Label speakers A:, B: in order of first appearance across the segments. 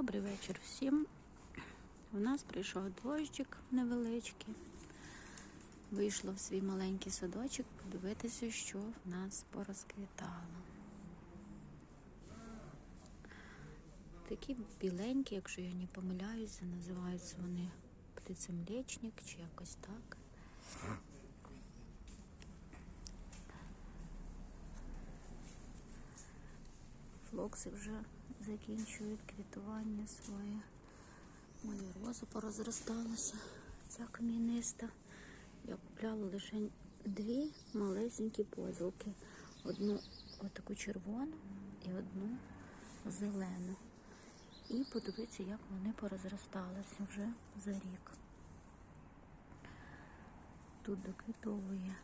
A: Добрий вечір всім. У нас прийшов дощик невеличкий. Вийшло в свій маленький садочок подивитися, що в нас порозквітало. Такі біленькі, якщо я не помиляюся, називаються вони птицемлечник чи якось так. Флокси вже закінчують квітування своє. Моя роза порозросталася, ця кам'яниста. Я купляла лише дві малесенькі поділки. Одну отаку червону і одну зелену. І подивіться, як вони порозросталися вже за рік. Тут доквітовує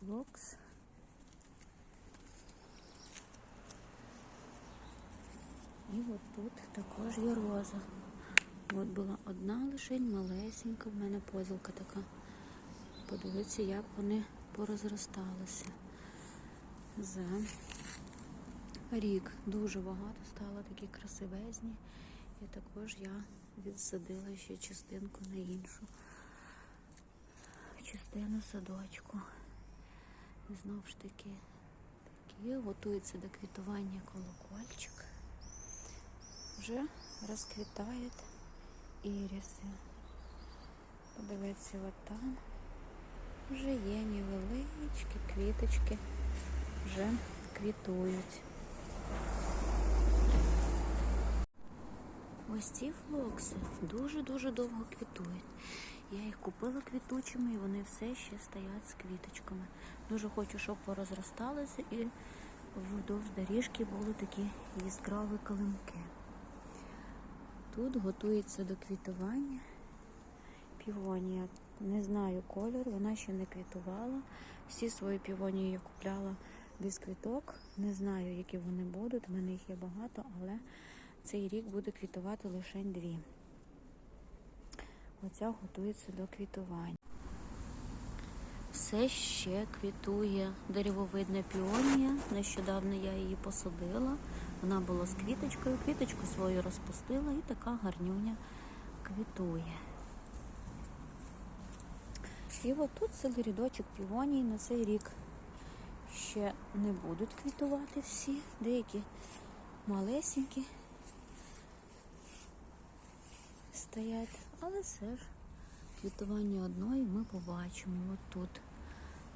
A: флокс. І от тут також є роза. От була одна лишень малесенька, в мене позілка така. Подивіться, як вони порозросталися. За рік дуже багато стало такі красивезні. І також я відсадила ще частинку на іншу частину садочку. Знову ж таки такі готується до квітування колокольчик вже розквітають іріси. Подивіться, от там вже є невеличкі квіточки, вже квітують. Ось ці флокси дуже-дуже довго квітують. Я їх купила квітучими і вони все ще стоять з квіточками. Дуже хочу, щоб порозросталися і вдовж доріжки були такі яскраві калинки. Тут готується до квітування півонія. Не знаю кольор, вона ще не квітувала. Всі свої півонії я купляла без квіток. Не знаю, які вони будуть. У мене їх є багато, але цей рік буде квітувати лише дві. Оця готується до квітування. Все ще квітує деревовидна піонія. Нещодавно я її посадила. Вона була з квіточкою, квіточку свою розпустила і така гарнюня квітує. І от тут цілий рядочок півоній на цей рік ще не будуть квітувати всі, деякі малесенькі стоять, але все ж квітування одної ми побачимо. От тут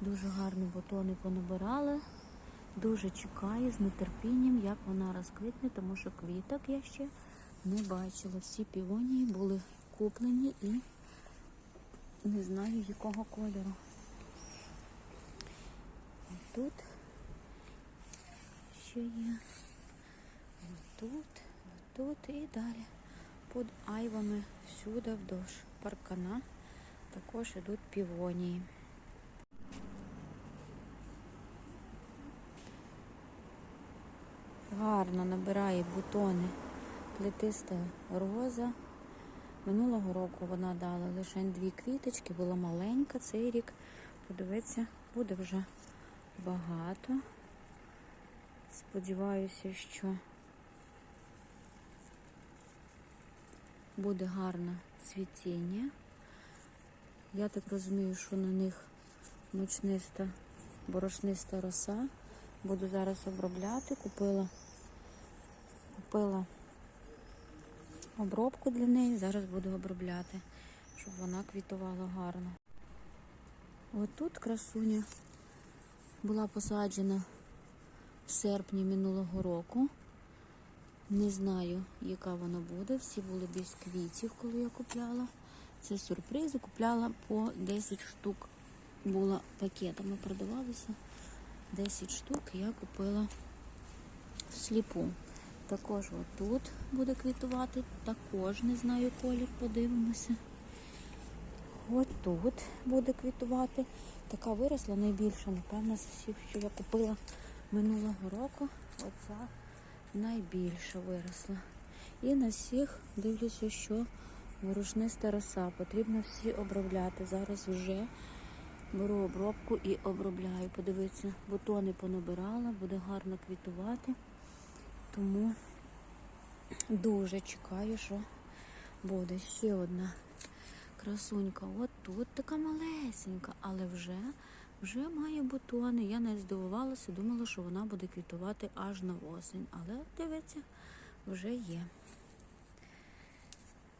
A: дуже гарні бутони понабирали. Дуже чекаю з нетерпінням, як вона розквітне, тому що квіток я ще не бачила. Всі півонії були куплені і не знаю якого кольору. Тут ще є. Тут, тут і далі. Під айвами всюди вдовж паркана також йдуть півонії. Гарно набирає бутони плетиста роза. Минулого року вона дала лише дві квіточки, була маленька. Цей рік, подивіться, буде вже багато. Сподіваюся, що буде гарне цвітіння. Я так розумію, що на них мучниста, борошниста роса. Буду зараз обробляти. Купила, купила обробку для неї, зараз буду обробляти, щоб вона квітувала гарно. Ось тут красуня була посаджена в серпні минулого року. Не знаю, яка вона буде. Всі були без квітів, коли я купляла. Це сюрпризи. Купляла по 10 штук. Була пакетами, продавалися. 10 штук я купила всліпу. Також отут буде квітувати, також не знаю колір, подивимося. От тут буде квітувати. Така виросла найбільша, напевно, з всіх, що я купила минулого року. Оця найбільша виросла. І на всіх дивлюся, що ворушниста роса. Потрібно всі обробляти. Зараз вже беру обробку і обробляю. Подивіться, бутони понабирала, буде гарно квітувати. Тому Дуже чекаю, що буде ще одна красунька. От тут така малесенька, але вже, вже має бутони. Я не здивувалася, думала, що вона буде квітувати аж на осінь. Але дивіться, вже є.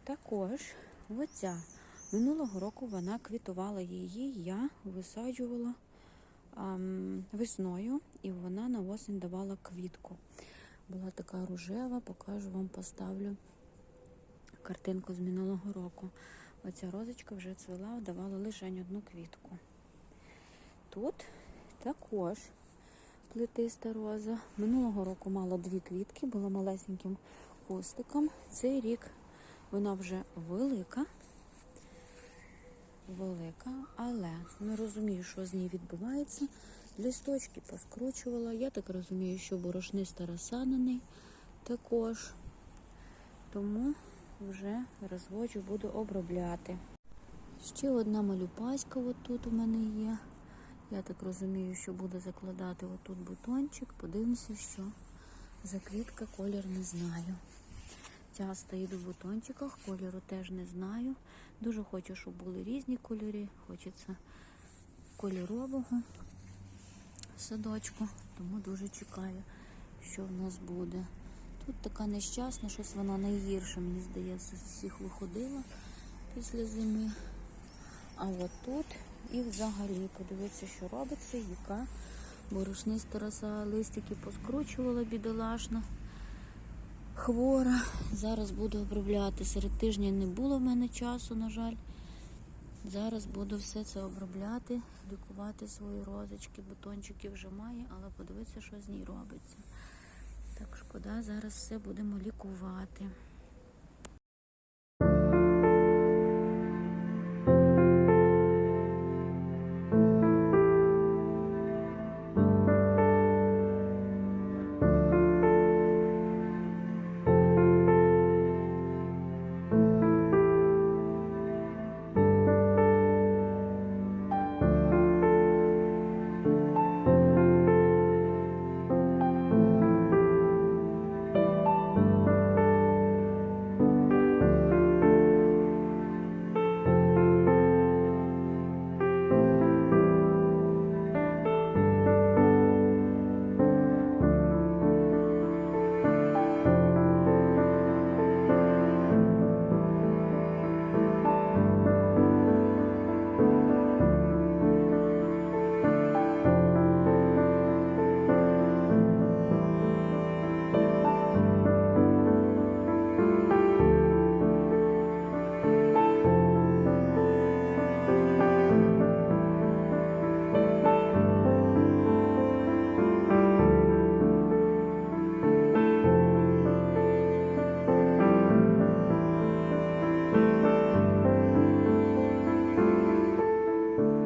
A: Також оця. Минулого року вона квітувала її, я висаджувала ам, весною, і вона на осінь давала квітку. Була така рожева, покажу вам, поставлю картинку з минулого року. Оця розочка вже цвіла, давала лише одну квітку. Тут також плетиста роза. Минулого року мала дві квітки, була малесеньким кустиком. Цей рік вона вже велика. Велика, але не розумію, що з нею відбувається. Листочки поскручувала. Я так розумію, що на неї також. Тому вже розводжу, буду обробляти. Ще одна малюпаська отут у мене є. Я так розумію, що буду закладати отут бутончик. Подивимося, що за квітка, колір не знаю. Ця стоїть в бутончиках, кольору теж не знаю. Дуже хочу, щоб були різні кольори. Хочеться кольорового садочку, тому дуже чекаю, що в нас буде. Тут така нещасна, щось вона найгірше, мені здається, всіх виходила після зими. А от тут і взагалі подивитися, що робиться, яка борошниста роса, листики поскручувала бідолашна, хвора. Зараз буду обробляти. Серед тижня не було в мене часу, на жаль. Зараз буду все це обробляти, лікувати свої розочки, бутончики вже має, але подивитися, що з ній робиться. Так, шкода, зараз все будемо лікувати.